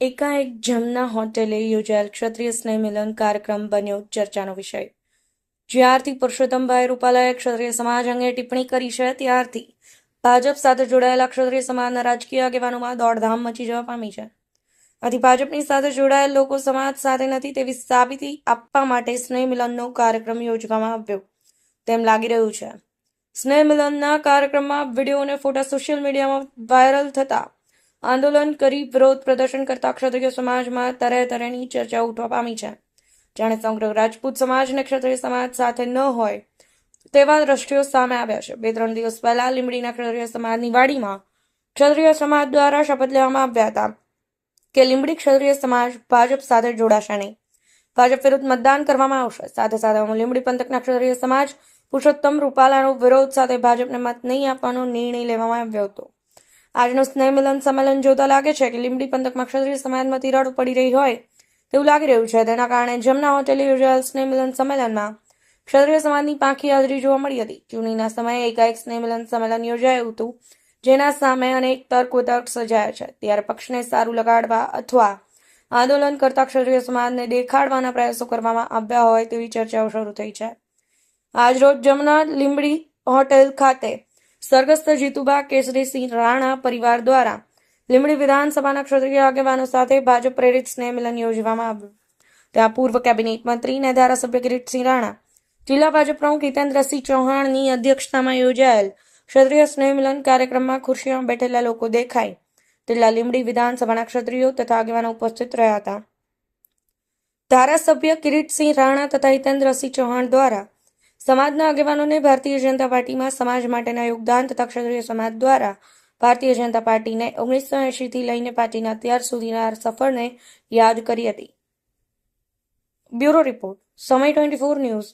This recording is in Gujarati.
એકાએક જમના હોટેલે યોજાયેલ ક્ષત્રિય સ્નેહ મિલન કાર્યક્રમ બન્યો ચર્ચાનો વિષય. જ્યારથી પુરુષોત્તમભાઈ રૂપાલાએ ક્ષત્રિય સમાજ અંગે ટિપ્પણી કરી છે, ત્યારથી ભાજપ સાથે જોડાયેલા ક્ષત્રિય સમાજના રાજકીય આગેવાનોમાં દોડધામ મચી જવા પામી છે. આથી ભાજપની સાથે જોડાયેલ લોકો સમાજ સાથે નથી તેવી સાબિતી આપવા માટે સ્નેહ મિલનનો કાર્યક્રમ યોજવામાં આવ્યો. તેમ લાગી રહ્યું છે. સ્નેહ મિલનના કાર્યક્રમમાં વીડિયો અને ફોટા સોશિયલ મીડિયામાં વાયરલ થતા આંદોલન કરી વિરોધ પ્રદર્શન કરતા ક્ષત્રિય સમાજમાં તરે તરેની ચર્ચા ઉઠવા પામી છે. જાણે સમગ્ર રાજપૂત સમાજ અને ક્ષત્રિય સમાજ સાથે ન હોય તેવા દ્રશ્યો સામે આવ્યા છે. બે ત્રણ દિવસ પહેલા લીંબડીના ક્ષત્રિય સમાજની વાડીમાં ક્ષત્રિય સમાજ દ્વારા શપથ લેવામાં આવ્યા હતા કે લીંબડી ક્ષત્રિય સમાજ ભાજપ સાથે જોડાશે નહીં. ભાજપ વિરુદ્ધ મતદાન કરવામાં આવશે. સાથે સાથે લીંબડી પંથકના ક્ષત્રિય સમાજ પુરુષોત્તમ રૂપાલાનો વિરોધ સાથે ભાજપને મત નહીં આપવાનો નિર્ણય લેવામાં આવ્યો હતો. આજનું સ્નેહ મિલન સંમેલન જોતા લાગે છે કે લીંબડી પંથકમાં ક્ષત્રિય સમાજમાં તિરાડો પડી રહી હોય તેવું લાગી રહ્યું છે. તેના કારણે જમના હોટેલે યોજાયેલ સ્નેહ મિલન સંમેલનમાં ક્ષત્રિય સમાજની પાંખી હાજરી જોવા મળી હતી. ચૂંટણીના સમયે એકાએક સ્નેહ મિલન સંમેલન યોજાયું હતું, જેના સામે અનેક તર્ક વિતર્ક સર્જાયા છે. ત્યારે પક્ષને સારું લગાડવા અથવા આંદોલન કરતા ક્ષત્રિય સમાજને દેખાડવાના પ્રયાસો કરવામાં આવ્યા હોય તેવી ચર્ચાઓ શરૂ થઈ છે. આજરોજ જમના લીંબડી હોટેલ ખાતે સ્વર્ગસ્થ જીતુબા કેસરીસિંહ રાણા પરિવાર દ્વારા લીંબડી વિધાનસભાના ક્ષત્રિય આગેવાનો સાથે ભાજપ પ્રેરિત સ્નેહ મિલન યોજવામાં આવ્યું. ત્યાં પૂર્વ કેબિનેટ મંત્રી અને ધારાસભ્ય કિરીટસિંહ રાણા, જિલ્લા ભાજપ પ્રમુખ હિતેન્દ્રસિંહ ચૌહાણની અધ્યક્ષતામાં યોજાયેલ ક્ષત્રિય સ્નેહ મિલન કાર્યક્રમમાં ખુરશીમાં બેઠેલા લોકો દેખાય તેટલા લીમડી વિધાનસભાના ક્ષત્રિયો તથા આગેવાનો ઉપસ્થિત રહ્યા હતા. ધારાસભ્ય કિરીટસિંહ રાણા તથા હિતેન્દ્રસિંહ ચૌહાણ દ્વારા સમાજના આગેવાનોને ભારતીય જનતા પાર્ટીમાં સમાજ માટેના યોગદાન તથા ક્ષત્રિય સમાજ દ્વારા ભારતીય જનતા પાર્ટીને ઓગણીસો એંશીથી લઈને પાર્ટીના અત્યાર સુધીના સફરને યાદ કરી હતી. Bureau report, Samay twenty four news